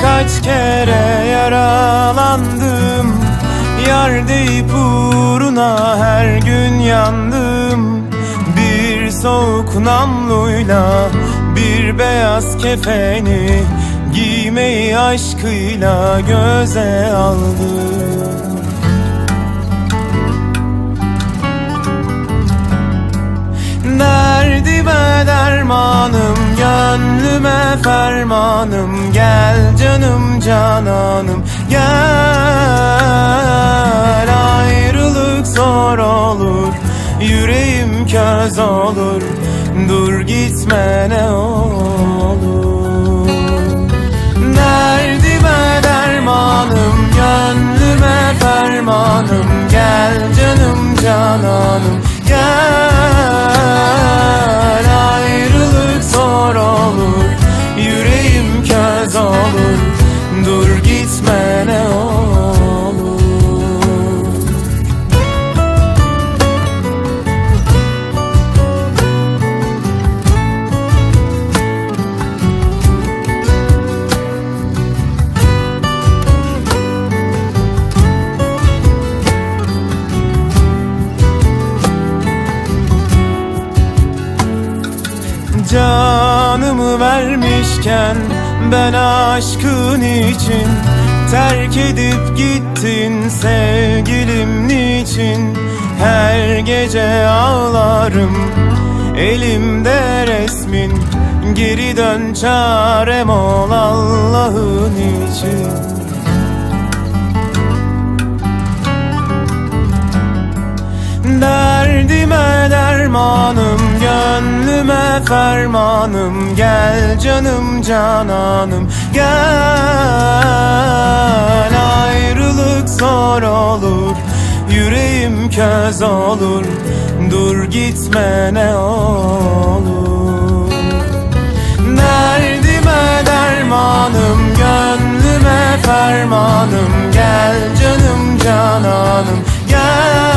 Kaç kere yaralandım. Yar deyip uğruna her gün yandım. Bir soğuk namluyla Bir beyaz kefeni Giymeyi aşkıyla göze aldım dermanım, gönlüme fermanım. Gel canım cananım, gel. Ayrılık zor olur, yüreğim köz olur. Dur gitme ne olur. Derdime dermanım, gönlüme fermanım. Gel canım cananım, olur, yüreğim köz olur. Dur gitme ne olur Canımı vermişken ben aşkın için Terk edip gittin sevgilim niçin? Her gece ağlarım elimde resmin. Geri dön çarem ol Allah'ın için fermanım Gel canım cananım, gel Ayrılık zor olur, yüreğim köz olur Dur gitme ne olur. Derdime dermanım, gönlüme fermanım Gel canım cananım, gel